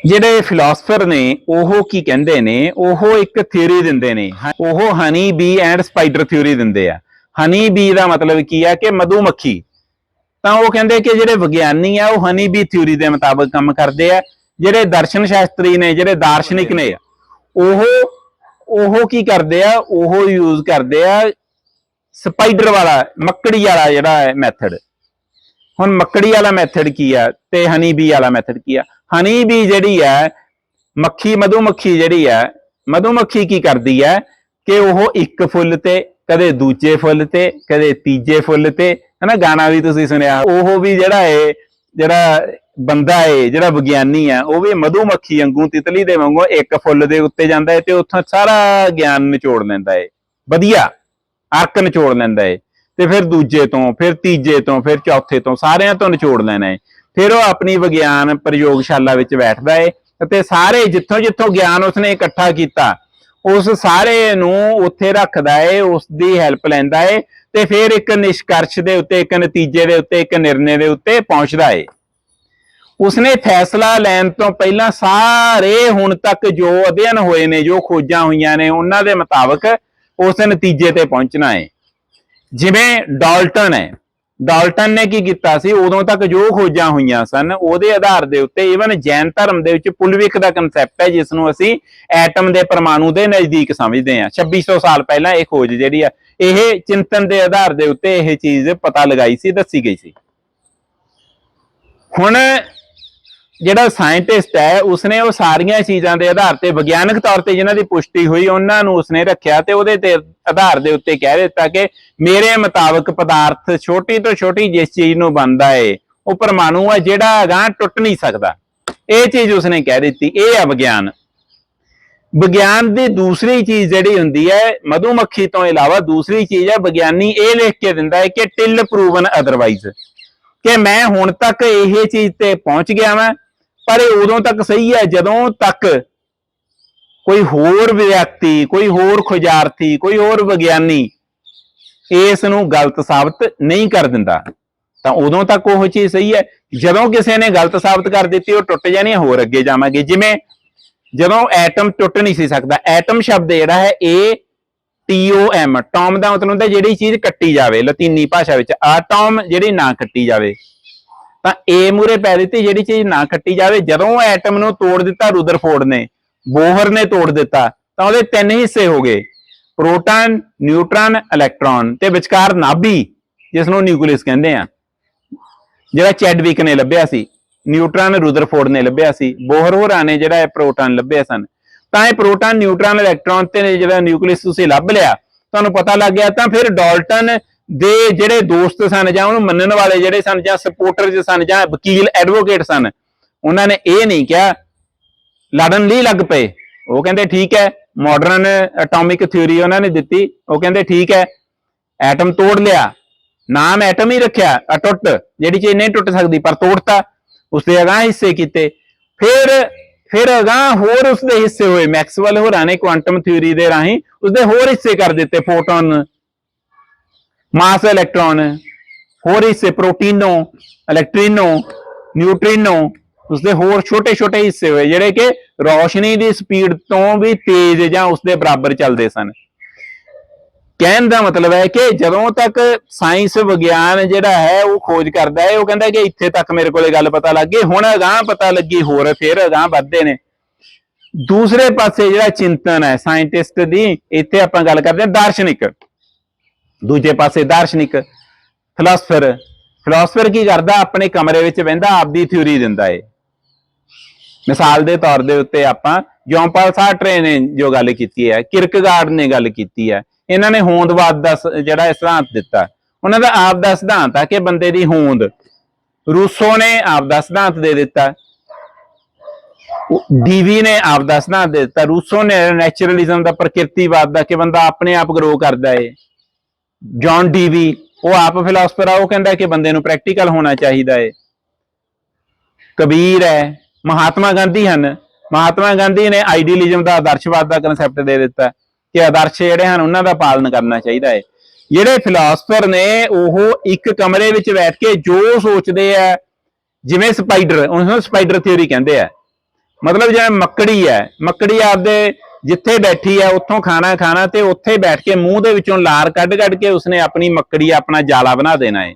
ਜਿਹੜੇ ਫਿਲਾਸਫਰ ਨੇ, ਉਹ ਕੀ ਕਹਿੰਦੇ ਨੇ, ਉਹ ਇੱਕ ਥਿਊਰੀ ਦਿੰਦੇ ਨੇ। ਉਹ honey bee and spider theory ਦਿੰਦੇ ਆ। ਹਨੀ ਬੀ ਦਾ ਮਤਲਬ ਕੀ ਆ ਕਿ ਮਧੂਮੱਖੀ। ਤਾਂ ਉਹ ਕਹਿੰਦੇ ਕਿ ਜਿਹੜੇ ਵਿਗਿਆਨੀ ਆ, ਉਹ ਹਨੀ ਬੀ ਥਿਊਰੀ ਦੇ ਮੁਤਾਬਕ ਕੰਮ ਕਰਦੇ ਆ। ਜਿਹੜੇ ਦਰਸ਼ਨ ਸ਼ਾਸਤਰੀ ਨੇ, ਜਿਹੜੇ ਦਾਰਸ਼ਨਿਕ ਨੇ, ਉਹ ਉਹ ਕੀ ਕਰਦੇ ਆ, ਉਹ ਯੂਜ਼ ਕਰਦੇ ਆ ਸਪਾਈਡਰ ਵਾਲਾ, ਮੱਕੜੀ ਵਾਲਾ ਜਿਹੜਾ ਮੈਥਡ ਹੁਣ ਮੱਕੜੀ ਵਾਲਾ ਮੈਥਡ ਕੀ ਆ ਤੇ ਹਨੀ ਬੀ ਵਾਲਾ ਮੈਥਡ ਕੀ ਆ? ਹਨੀ ਬੀ ਜਿਹੜੀ ਹੈ ਮੱਖੀ ਮਧੂਮੱਖੀ ਜਿਹੜੀ ਹੈ ਮਧੂਮੱਖੀ ਕੀ ਕਰਦੀ ਹੈ ਕਿ ਉਹ ਇੱਕ ਫੁੱਲ ਤੇ, ਕਦੇ ਦੂਜੇ ਫੁੱਲ ਤੇ, ਕਦੇ ਤੀਜੇ ਫੁੱਲ ਤੇ, ਹਨਾ ਗਾਣਾ ਵੀ ਤੁਸੀਂ ਸੁਣਿਆ, ਉਹ ਵੀ ਜਿਹੜਾ ਹੈ ਜਿਹੜਾ ਬੰਦਾ ਏ, ਜਿਹੜਾ ਵਿਗਿਆਨੀ ਆ, ਉਹ ਵੀ ਮਧੂਮੱਖੀ ਵਾਂਗੂ ਤਿਤਲੀ ਦੇ ਵਾਂਗੂ ਇੱਕ ਫੁੱਲ ਦੇ ਉੱਤੇ ਜਾਂਦਾ ਹੈ ਤੇ ਉੱਥੋਂ ਸਾਰਾ ਗਿਆਨ ਨਿਚੋੜ ਲੈਂਦਾ ਏ, ਵਧੀਆ, ਅਰਕ ਨਿਚੋੜ ਲੈਂਦਾ ਏ। ਤੇ ਫਿਰ ਦੂਜੇ ਤੋਂ, ਫਿਰ ਤੀਜੇ ਤੋਂ, ਫਿਰ ਚੌਥੇ ਤੋਂ ਸਾਰਿਆਂ ਤੋਂ ਨਿਚੋੜ ਲੈਣਾ ਹੈ ਫਿਰ ਉਹ ਆਪਣੀ ਵਿਗਿਆਨ ਪ੍ਰਯੋਗਸ਼ਾਲਾ ਵਿੱਚ ਬੈਠਦਾ ਹੈ ਅਤੇ ਸਾਰੇ ਜਿੱਥੋਂ ਜਿੱਥੋਂ ਗਿਆਨ ਉਸਨੇ ਇਕੱਠਾ ਕੀਤਾ, ਉਸ ਸਾਰੇ ਨੂੰ ਉੱਥੇ ਰੱਖਦਾ ਹੈ ਉਸ ਦੀ ਹੈਲਪ ਲੈਂਦਾ ਹੈ ਤੇ ਫਿਰ ਇੱਕ ਨਿਸ਼ਕਰਸ਼ ਦੇ ਉੱਤੇ, ਇੱਕ ਨਤੀਜੇ ਦੇ ਉੱਤੇ, ਇੱਕ ਨਿਰਣੇ ਦੇ ਉੱਤੇ ਪਹੁੰਚਦਾ ਹੈ ਉਸਨੇ ਫੈਸਲਾ ਲੈਣ ਤੋਂ ਪਹਿਲਾਂ ਸਾਰੇ ਹੁਣ ਤੱਕ ਜੋ ਅਧਿਐਨ ਹੋਏ ਨੇ, ਜੋ ਖੋਜਾਂ ਹੋਈਆਂ ਨੇ, ਉਹਨਾਂ ਦੇ ਮੁਤਾਬਕ ਉਸ ਨਤੀਜੇ ਤੇ ਪਹੁੰਚਣਾ ਹੈ ਜਿਵੇਂ ਡਾਲਟਨ ਹੈ, ਡਾਲਟਨ ਨੇ ਕੀ ਕੀਤਾ ਸੀ? ਉਦੋਂ ਤੱਕ ਜੋ ਖੋਜਾਂ ਹੋਈਆਂ ਸਨ, ਉਹਦੇ ਆਧਾਰ ਦੇ ਉੱਤੇ ਈਵਨ ਜੈਨ ਧਰਮ ਦੇ ਵਿੱਚ ਪੁਲਵਿਕ ਦਾ ਕਨਸੈਪਟ ਹੈ ਜਿਸ ਨੂੰ ਅਸੀਂ ਐਟਮ ਦੇ ਪਰਮਾਣੂ ਦੇ ਨਜ਼ਦੀਕ ਸਮਝਦੇ ਹਾਂ। 2600 ਸਾਲ ਪਹਿਲਾਂ ਇਹ ਖੋਜ ਜਿਹੜੀ ਆ, ਇਹ ਚਿੰਤਨ ਦੇ ਆਧਾਰ ਦੇ ਉੱਤੇ ਇਹ ਚੀਜ਼ ਪਤਾ ਲਗਾਈ ਸੀ, ਦੱਸੀ ਗਈ ਸੀ। ਹੁਣ ਜਿਹੜਾ ਸਾਇੰਟਿਸਟ ਹੈ, ਉਸਨੇ ਉਹ ਸਾਰੀਆਂ ਚੀਜ਼ਾਂ ਦੇ ਆਧਾਰ ਤੇ ਵਿਗਿਆਨਕ ਤੌਰ ਤੇ ਜਿਨ੍ਹਾਂ ਦੀ ਪੁਸ਼ਟੀ ਹੋਈ, ਉਹਨਾਂ ਨੂੰ ਉਸਨੇ ਰੱਖਿਆ ਤੇ ਉਹਦੇ ਤੇ ਆਧਾਰ ਦੇ ਉੱਤੇ ਕਹਿ ਦਿੱਤਾ ਕਿ ਮੇਰੇ ਮੁਤਾਬਕ ਪਦਾਰਥ ਛੋਟੀ ਤੋਂ ਛੋਟੀ ਜਿਸ ਚੀਜ਼ ਨੂੰ ਬਣਦਾ ਏ, ਉਹ ਪਰਮਾਣੂ ਆ, ਜਿਹੜਾ ਅਗਾਂਹ ਟੁੱਟ ਨਹੀਂ ਸਕਦਾ। ਇਹ ਚੀਜ਼ ਉਸਨੇ ਕਹਿ ਦਿੱਤੀ, ਇਹ ਆ ਵਿਗਿਆਨ। ਵਿਗਿਆਨ ਦੀ ਦੂਸਰੀ ਚੀਜ਼ ਜਿਹੜੀ ਹੁੰਦੀ ਹੈ, ਮਧੂਮੱਖੀ ਤੋਂ ਇਲਾਵਾ ਦੂਸਰੀ ਚੀਜ਼ ਹੈ, ਵਿਗਿਆਨੀ ਇਹ ਲਿਖ ਕੇ ਦਿੰਦਾ ਹੈ ਕਿ ਟਿਲ ਪ੍ਰੂਵਨ ਅਦਰਵਾਈਜ਼ ਕਿ ਮੈਂ ਹੁਣ ਤੱਕ ਇਹ ਚੀਜ਼ ਤੇ ਪਹੁੰਚ ਗਿਆ ਵਾਂ ਪਰ ਇਹ ਉਦੋਂ ਤੱਕ ਸਹੀ ਹੈ ਜਦੋਂ ਤੱਕ ਕੋਈ ਹੋਰ ਵਿਅਕਤੀ, ਕੋਈ ਹੋਰ ਖੋਜਾਰਥੀ ਕੋਈ ਹੋਰ ਵਿਗਿਆਨੀ ਇਸ ਨੂੰ ਗਲਤ ਸਾਬਤ ਨਹੀਂ ਕਰ ਦਿੰਦਾ। ਤਾਂ ਉਦੋਂ ਤੱਕ ਉਹ ਚੀਜ਼ ਸਹੀ ਹੈ। ਜਦੋਂ ਕਿਸੇ ਨੇ ਗਲਤ ਸਾਬਤ ਕਰ ਦਿੱਤੀ, ਉਹ ਟੁੱਟ ਜਾਣੀ ਹੋਰ ਅੱਗੇ ਜਾਵਾਂਗੇ। ਜਿਵੇਂ ਜਦੋਂ ਐਟਮ ਟੁੱਟ ਨਹੀਂ ਸੀ ਸਕਦਾ, ਐਟਮ ਸ਼ਬਦ ਜਿਹੜਾ ਹੈ ਇਹ ਟੀਓਐਮ ਟੌਮ ਦਾ ਮਤਲਬ ਹੁੰਦਾ ਜਿਹੜੀ ਚੀਜ਼ ਕੱਟੀ ਜਾਵੇ, ਲਤੀਨੀ ਭਾਸ਼ਾ ਵਿੱਚ, ਆਟਮ ਜਿਹੜੀ ਨਾ ਕੱਟੀ ਜਾਵੇ ਤਾਂ ਏ ਮੂਰੇ ਪੈ ਦਿੱਤੀ, ਜਿਹੜੀ ਚੀਜ਼ ਨਾ ਕੱਟੀ ਜਾਵੇ, ਜਦੋਂ ਐਟਮ ਨੂੰ ਤੋੜ ਦਿੱਤਾ ਰੁਦਰਫੋਰਡ ਨੇ, ਬੋਹਰ ਨੇ ਤੋੜ ਦਿੱਤਾ, ਤਾਂ ਉਹਦੇ ਤਿੰਨ ਹਿੱਸੇ ਹੋ ਗਏ। ਪ੍ਰੋਟਾਨ, ਨਿਊਟਰਨ, ਇਲੈਕਟ੍ਰੋਨ ਤੇ ਵਿਚਕਾਰ ਨਾਭੀ ਜਿਸ ਨੂੰ ਨਿਊਕਲੀਅਸ ਕਹਿੰਦੇ ਆ। ਜਿਹੜਾ ਚੈਡਵਿਕ ਨੇ ਲੱਭਿਆ ਸੀ, ਨਿਊਟਰਨ ਰੁਦਰਫੋਰਡ ਨੇ ਲੱਭਿਆ ਸੀ, ਬੋਹਰ ਹੋਰਾਂ ਨੇ ਜਿਹੜਾ ਇਹ ਪ੍ਰੋਟਾਨ ਲੱਭਿਆ ਸਨ। ਤਾਂ ਇਹ ਪ੍ਰੋਟਾਨ, ਨਿਊਟਰਨ, ਇਲੈਕਟ੍ਰੋਨ ਤੇ ਜਿਹੜਾ ਨਿਊਕਲੀਅਸ ਤੁਸੀਂ ਲੱਭ ਲਿਆ, ਤੁਹਾਨੂੰ ਪਤਾ ਲੱਗ ਗਿਆ, ਤਾਂ ਫਿਰ ਡਾਲਟਨ ਦੇ ਜਿਹੜੇ ਦੋਸਤ ਸਨ ਜਾਂ ਉਹਨੂੰ ਮੰਨਣ ਵਾਲੇ ਜਿਹੜੇ ਸਨ ਜਾਂ ਸਪੋਰਟਰ ਸਨ ਜਾਂ ਵਕੀਲ ਐਡਵੋਕੇਟ ਸਨ, ਉਹਨਾਂ ਨੇ ਇਹ ਨਹੀਂ ਕਿਹਾ, ਲੜਨ ਲਈ ਲੱਗ ਪਏ। ਉਹ ਕਹਿੰਦੇ ਠੀਕ ਹੈ ਮਾਡਰਨ ਐਟੋਮਿਕ ਥਿਊਰੀ ਉਹਨਾਂ ਨੇ ਦਿੱਤੀ। ਉਹ ਕਹਿੰਦੇ ਠੀਕ ਹੈ ਐਟਮ ਤੋੜ ਲਿਆ। ਨਾਮ ਐਟਮ ਹੀ ਰੱਖਿਆ, ਅਟੁੱਟ, ਜਿਹੜੀ ਚੀਜ਼ ਨਹੀਂ ਟੁੱਟ ਸਕਦੀ, ਪਰ ਤੋੜਤਾ। ਉਸਦੇ ਅਗਾਂਹ ਹਿੱਸੇ ਕੀਤੇ। ਫਿਰ ਫਿਰ ਅਗਾਂਹ ਹੋਰ ਉਸਦੇ ਹਿੱਸੇ ਹੋਏ। ਮੈਕਸਵੈਲ ਹੋਰਾਂ ਨੇ ਕੁਆਂਟਮ ਥਿਊਰੀ ਦੇ ਰਾਹੀਂ ਉਸਦੇ ਹੋਰ ਹਿੱਸੇ ਕਰ ਦਿੱਤੇ ਫੋਟੋਨ ਮਾਸ ਇਲੈਕਟ੍ਰੋਨ, ਹੋਰ ਹਿੱਸੇ ਪ੍ਰੋਟੀਨੋ, ਇਲੈਕਟ੍ਰੀਨੋ, ਨਿਊਟ੍ਰੀਨੋ, ਉਸਦੇ ਹੋਰ ਛੋਟੇ-ਛੋਟੇ ਹਿੱਸੇ ਹੋਏ, ਜਿਹੜੇ ਕਿ ਰੌਸ਼ਨੀ ਦੀ ਸਪੀਡ ਤੋਂ ਵੀ ਤੇਜ਼ ਜਾਂ ਉਸਦੇ ਬਰਾਬਰ ਚੱਲਦੇ ਸਨ। ਕਹਿਣ ਦਾ ਮਤਲਬ ਹੈ ਕਿ ਜਦੋਂ ਤੱਕ ਸਾਇੰਸ ਵਿਗਿਆਨ ਜਿਹੜਾ ਹੈ ਉਹ ਖੋਜ ਕਰਦਾ ਹੈ, ਉਹ ਕਹਿੰਦਾ ਕਿ ਇੱਥੇ ਤੱਕ ਮੇਰੇ ਕੋਲੇ ਗੱਲ ਪਤਾ ਲੱਗ ਗਈ, ਹੁਣ ਅਗਾਂਹ ਪਤਾ ਲੱਗੀ, ਹੋਰ ਫਿਰ ਅਗਾਂਹ ਵੱਧਦੇ ਨੇ। ਦੂਸਰੇ ਪਾਸੇ ਜਿਹੜਾ ਚਿੰਤਨ ਹੈ, ਸਾਇੰਟਿਸਟ ਦੀ, ਇੱਥੇ ਆਪਾਂ ਗੱਲ ਕਰਦੇ ਹਾਂ ਦਾਰਸ਼ਨਿਕ। ਦੂਜੇ ਪਾਸੇ ਦਾਰਸ਼ਨਿਕ ਫਿਲਾਸਫਰ ਫਿਲਾਸਫਰ ਕੀ ਕਰਦਾ? ਆਪਣੇ ਕਮਰੇ ਵਿੱਚ ਬਹਿੰਦਾ, ਆਪਦੀ ਥਿਊਰੀ ਦਿੰਦਾ ਏ। ਮਿਸਾਲ ਦੇ ਤੌਰ ਦੇ ਉੱਤੇ ਆਪਾਂ ਜੌਂਪਾਲ ਪਾਲ ਸਾਰਟਰੇ ਨੇ ਜੋ ਗੱਲ ਕੀਤੀ ਹੈ, ਕਿਰਕਗਾਰਡ ਨੇ ਗੱਲ ਕੀਤੀ ਹੈ। ਇਹਨਾਂ ਨੇ ਹੋਂਦਵਾਦ ਦਾ ਜਿਹੜਾ ਸਿਧਾਂਤ ਦਿੱਤਾ। ਉਹਨਾਂ ਦਾ ਆਪ ਦਾ ਸਿਧਾਂਤ ਆ ਕਿ ਬੰਦੇ ਦੀ ਹੋਂਦ। ਰੂਸੋ ਨੇ ਆਪ ਦਾ ਸਿਧਾਂਤ ਦੇ ਦਿੱਤਾ। ਡੀਵੀ ਨੇ ਆਪ ਦਾ ਸਿਧਾਂਤ ਦੇ ਦਿੱਤਾ। ਰੂਸੋ ਨੇ ਨੈਚੁਰਲਿਜ਼ਮ ਦਾ ਪ੍ਰਕਿਰਤੀਵਾਦ ਦਾ ਕਿ ਬੰਦਾ ਆਪਣੇ ਆਪ ਗਰੋ ਕਰਦਾ ਏ। ਜੌਨ ਡੀਵੀ ਉਹ ਆਪ ਫਿਲਾਸਫਰ ਆ, ਉਹ ਕਹਿੰਦਾ ਕਿ ਬੰਦੇ ਨੂੰ ਪ੍ਰੈਕਟੀਕਲ ਹੋਣਾ ਚਾਹੀਦਾ ਏ ਕਬੀਰ ਹੈ, ਮਹਾਤਮਾ ਗਾਂਧੀ ਹਨ। ਮਹਾਤਮਾ ਗਾਂਧੀ ਨੇ ਆਈਡੀਅਲਿਜ਼ਮ ਦਾ ਆਦਰਸ਼ਵਾਦ ਦਾ ਕਨਸੈਪਟ ਦੇ ਦਿੱਤਾ ਕਿ ਆਦਰਸ਼ ਜਿਹੜੇ ਹਨ, ਉਹਨਾਂ ਦਾ ਪਾਲਣ ਕਰਨਾ ਚਾਹੀਦਾ ਹੈ। ਜਿਹੜੇ ਫਿਲਾਸਫਰ ਨੇ ਉਹ ਇੱਕ ਕਮਰੇ ਵਿੱਚ ਬੈਠ ਕੇ ਜੋ ਸੋਚਦੇ ਆ, ਜਿਵੇਂ ਸਪਾਈਡਰ ਉਹਨੂੰ ਸਪਾਈਡਰ ਥਿਉਰੀ ਕਹਿੰਦੇ ਆ। ਮਤਲਬ ਜਿਵੇਂ ਮੱਕੜੀ ਹੈ, ਮੱਕੜੀ ਆਪਦੇ ਜਿੱਥੇ ਬੈਠੀ ਹੈ ਉੱਥੋਂ ਖਾਣਾ ਖਾਣਾ ਤੇ ਉੱਥੇ ਬੈਠ ਕੇ ਮੂੰਹ ਦੇ ਵਿੱਚੋਂ ਲਾਰ ਕੱਢ ਕੱਢ ਕੇ ਉਸਨੇ ਆਪਣੀ ਮੱਕੜੀ, ਆਪਣਾ ਜਾਲਾ ਬਣਾ ਦੇਣਾ ਹੈ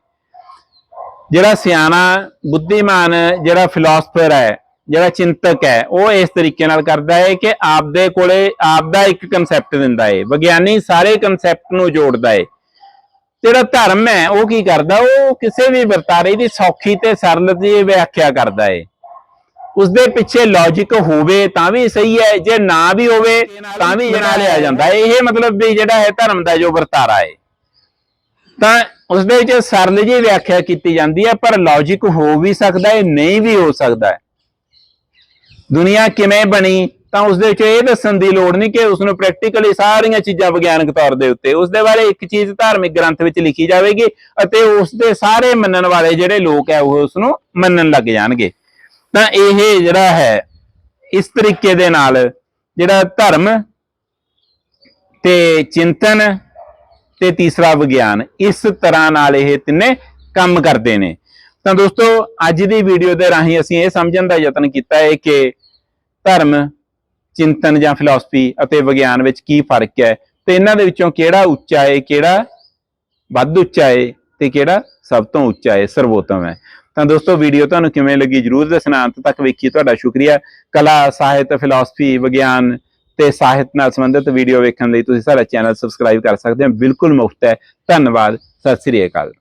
ਜਿਹੜਾ ਸਿਆਣਾ, ਬੁੱਧੀਮਾਨ, ਜਿਹੜਾ ਫਿਲਾਸਫਰ ਹੈ, ਜਿਹੜਾ ਚਿੰਤਕ ਹੈ, ਉਹ ਇਸ ਤਰੀਕੇ ਨਾਲ ਕਰਦਾ ਹੈ ਕਿ ਆਪਦੇ ਕੋਲੇ ਆਪਦਾ ਇੱਕ ਕਨਸੈਪਟ ਦਿੰਦਾ ਹੈ ਵਿਗਿਆਨੀ ਸਾਰੇ ਕਨਸੈਪਟ ਨੂੰ ਜੋੜਦਾ ਹੈ ਜਿਹੜਾ ਧਰਮ ਹੈ, ਉਹ ਕੀ ਕਰਦਾ, ਉਹ ਕਿਸੇ ਵੀ ਵਰਤਾਰੇ ਦੀ ਸੌਖੀ ਤੇ ਸਰਲ ਦੀ ਵਿਆਖਿਆ ਕਰਦਾ ਹੈ ਉਸਦੇ ਪਿੱਛੇ ਲੌਜੀਕ ਹੋਵੇ ਤਾਂ ਵੀ ਸਹੀ ਹੈ, ਜੇ ਨਾ ਵੀ ਹੋਵੇ ਤਾਂ ਵੀ ਜਣਾ ਲਿਆ ਜਾਂਦਾ ਇਹ ਮਤਲਬ ਵੀ ਜਿਹੜਾ ਹੈ ਧਰਮ ਦਾ ਜੋ ਵਰਤਾਰਾ ਹੈ। ਤਾਂ ਉਸਦੇ ਵਿੱਚ ਸਰਲ ਜੀ ਵਿਆਖਿਆ ਕੀਤੀ ਜਾਂਦੀ ਹੈ, ਪਰ ਲੌਜੀਕ ਹੋ ਵੀ ਸਕਦਾ ਹੈ, ਨਹੀਂ ਵੀ ਹੋ ਸਕਦਾ ਹੈ। ਦੁਨੀਆ ਕਿਵੇਂ ਬਣੀ, ਤਾਂ ਉਸਦੇ ਵਿੱਚ ਇਹ ਦੱਸਣ ਦੀ ਲੋੜ ਨਹੀਂ ਕਿ ਉਸ ਨੂੰ ਪ੍ਰੈਕਟੀਕਲੀ ਸਾਰੀਆਂ ਚੀਜ਼ਾਂ ਵਿਗਿਆਨਕ ਤੌਰ ਦੇ ਉੱਤੇ ਉਸ ਦੇ ਬਾਰੇ ਇੱਕ ਚੀਜ਼ ਧਾਰਮਿਕ ਗ੍ਰੰਥ ਵਿੱਚ ਲਿਖੀ ਜਾਵੇਗੀ ਅਤੇ ਉਸ ਦੇ ਸਾਰੇ ਮੰਨਣ ਵਾਲੇ ਜਿਹੜੇ ਲੋਕ ਹੈ, ਉਹ ਉਸ ਨੂੰ ਮੰਨਣ ਲੱਗ ਜਾਣਗੇ। ਤਾਂ ਇਹ ਜਿਹੜਾ ਹੈ, ਇਸ ਤਰੀਕੇ ਦੇ ਨਾਲ ਜਿਹੜਾ ਧਰਮ ਤੇ ਚਿੰਤਨ ਤੇ ਤੀਸਰਾ ਵਿਗਿਆਨ, ਇਸ ਤਰ੍ਹਾਂ ਨਾਲ ਇਹ ਤਿੰਨੇ ਕੰਮ ਕਰਦੇ ਨੇ। ਤਾਂ ਦੋਸਤੋ, ਅੱਜ ਦੀ ਵੀਡੀਓ ਦੇ ਰਾਹੀਂ ਅਸੀਂ ਇਹ ਸਮਝਣ ਦਾ ਯਤਨ ਕੀਤਾ ਹੈ ਕਿ ਧਰਮ, ਚਿੰਤਨ ਜਾਂ ਫਿਲਾਸਫੀ ਅਤੇ ਵਿਗਿਆਨ ਵਿੱਚ ਕੀ ਫ਼ਰਕ ਹੈ ਤੇ ਇਹਨਾਂ ਦੇ ਵਿੱਚੋਂ ਕਿਹੜਾ ਉੱਚਾ ਹੈ, ਕਿਹੜਾ ਵੱਧ ਉੱਚਾ ਹੈ ਤੇ ਕਿਹੜਾ ਸਭ ਤੋਂ ਉੱਚਾ ਹੈ, ਸਰਵੋਤਮ ਹੈ। ਤਾਂ ਦੋਸਤੋ ਵੀਡੀਓ ਤੁਹਾਨੂੰ ਕਿਵੇਂ ਲੱਗੀ ਜਰੂਰ ਦੱਸਣਾ, ਅੰਤ ਤੱਕ ਵੇਖੀ ਤੁਹਾਡਾ ਸ਼ੁਕਰੀਆ। ਕਲਾ, ਸਾਹਿਤ ਫਿਲਾਸਫੀ ਵਿਗਿਆਨ ਤੇ ਸਾਹਿਤ ਨਾਲ ਸੰਬੰਧਿਤ ਵੀਡੀਓ ਵੇਖਣ ਲਈ ਤੁਸੀਂ ਸਾਡਾ ਚੈਨਲ ਸਬਸਕ੍ਰਾਈਬ ਕਰ ਸਕਦੇ ਹੋ। ਬਿਲਕੁਲ ਮੁਫਤ ਹੈ। ਧੰਨਵਾਦ। ਸਤਿ ਸ੍ਰੀ ਅਕਾਲ।